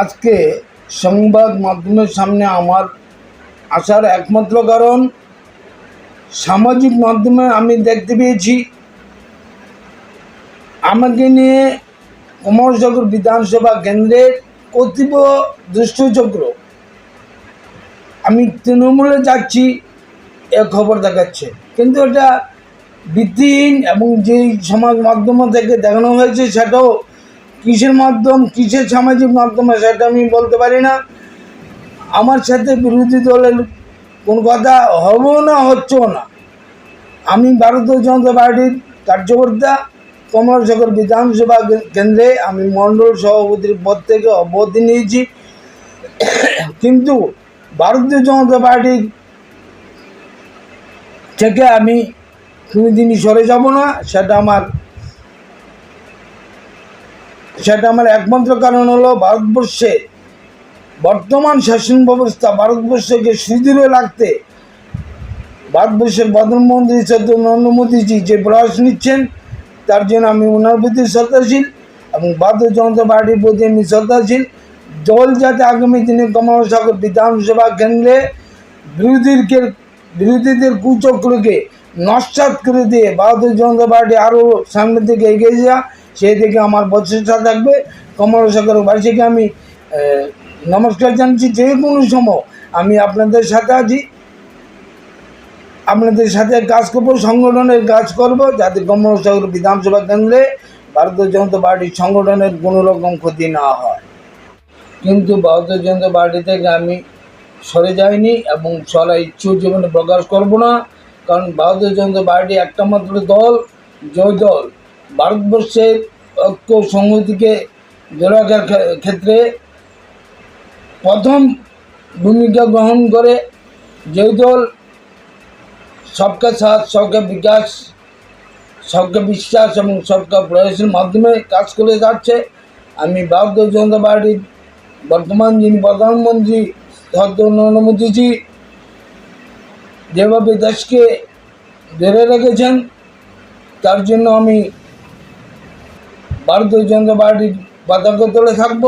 আজকে সংবাদ মাধ্যমের সামনে আমার আসার একমাত্র কারণ, সামাজিক মাধ্যমে আমি দেখতে পেয়েছি, আমাকে নিয়ে কুমারসাগর বিধানসভা কেন্দ্রের অতীব দুষ্টচক্র। আমি তৃণমূলে যাচ্ছি, এ খবর দেখাচ্ছে। কিন্তু এটা ভিত্তিহীন এবং যেই সমাজ মাধ্যম থেকে দেখানো হয়েছে সেটাও কিসের মাধ্যম, কিসের সামাজিক মাধ্যমে সেটা আমি বলতে পারি না। আমার সাথে বিরোধী দলের কোন কথা হবেও না, হচ্ছেও না। আমি ভারতীয় জনতা পার্টির কার্যকর্তা কমলাসাগর বিধানসভা কেন্দ্রে আমি মণ্ডল সভাপতির পদ থেকে অব্যাহতি নিয়েছি। কিন্তু ভারতীয় জনতা পার্টির থেকে আমি কোনোদিনই সরে যাব না, সেটা আমার সেটা আমার একমাত্র কারণ হলো ভারতবর্ষে বর্তমান শাসন ব্যবস্থা ভারতবর্ষকে সুদৃঢ় রাখতে ভারতবর্ষের প্রধানমন্ত্রী সদ্য নরেন্দ্র মোদীজি যে প্রয়াস নিচ্ছেন, তার জন্য আমি ওনার প্রতি শ্রদ্ধাশীল এবং ভারতীয় জনতা পার্টির প্রতি আমি শ্রদ্ধাশীল। দল যাতে আগামী দিনে কমলাসাগর বিধানসভা কেন্দ্রে বিরোধীকে বিরোধীদের কুচক্রকে নস্বাত করে দিয়ে ভারতীয় জনতা পার্টি আরও সামনের দিকে এগিয়ে যা সেই থেকে আমার প্রচেষ্টা থাকবে। কমলাসাগরবাসীকে আমি নমস্কার জানছি যে কোনো সময় আমি আপনাদের সাথে আছি। আপনাদের সাথে কাজ করব, সংগঠনের কাজ করব, যাতে কমলসাগর বিধানসভা কেন্দ্রে ভারতীয় জনতা পার্টির সংগঠনের কোনো রকম ক্ষতি না হয়। কিন্তু ভারতীয় জনতা পার্টি থেকে আমি সরে যাইনি এবং সরা ইচ্ছু জীবনে প্রকাশ করব না। কারণ ভারতীয় জনতা পার্টি একটা মাত্র দল, জয় দল। ভারতবর্ষের ঐক্য সংহতিকে ধরে রাখার ক্ষেত্রে প্রথম ভূমিকা গ্রহণ করে যে দল সবকা সাথ, সবকা বিকাশ, সবকা বিশ্বাস এবং সবকা প্রয়াসের মাধ্যমে কাজ করে যাচ্ছে। আমি ভারতীয় জনতা পার্টির বর্তমান যিনি প্রধানমন্ত্রী নরেন্দ্র মোদীজি যেভাবে দেশকে ধরে রেখেছেন, তার জন্য আমি ভারতীয় জনতা পার্টির পতাকা তুলে থাকব।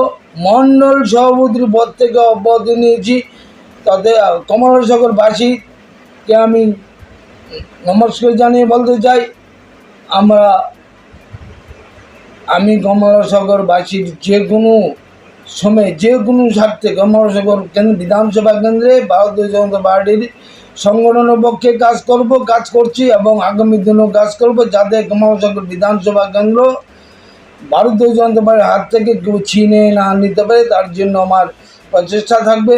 মণ্ডল সভাপতির পদ থেকে অব্যাহতি নিয়েছি। তাতে কমলাসাগরবাসীকে আমি নমস্কার জানিয়ে বলতে চাই। আমরা, আমি কমলাসাগরবাসীর যে কোনো সময়, যে কোনো স্বার্থে কমলাসাগর কেন্দ্র, বিধানসভা কেন্দ্রে ভারতীয় জনতা পার্টির সংগঠনের পক্ষে কাজ করব, কাজ করছি এবং আগামী দিনেও কাজ করব। যাতে কমলাসাগর বিধানসভা কেন্দ্র ভারতীয় জনতা পার্টির হাত থেকে কেউ ছিনে না নিতে পারে, তার জন্য আমার প্রচেষ্টা থাকবে।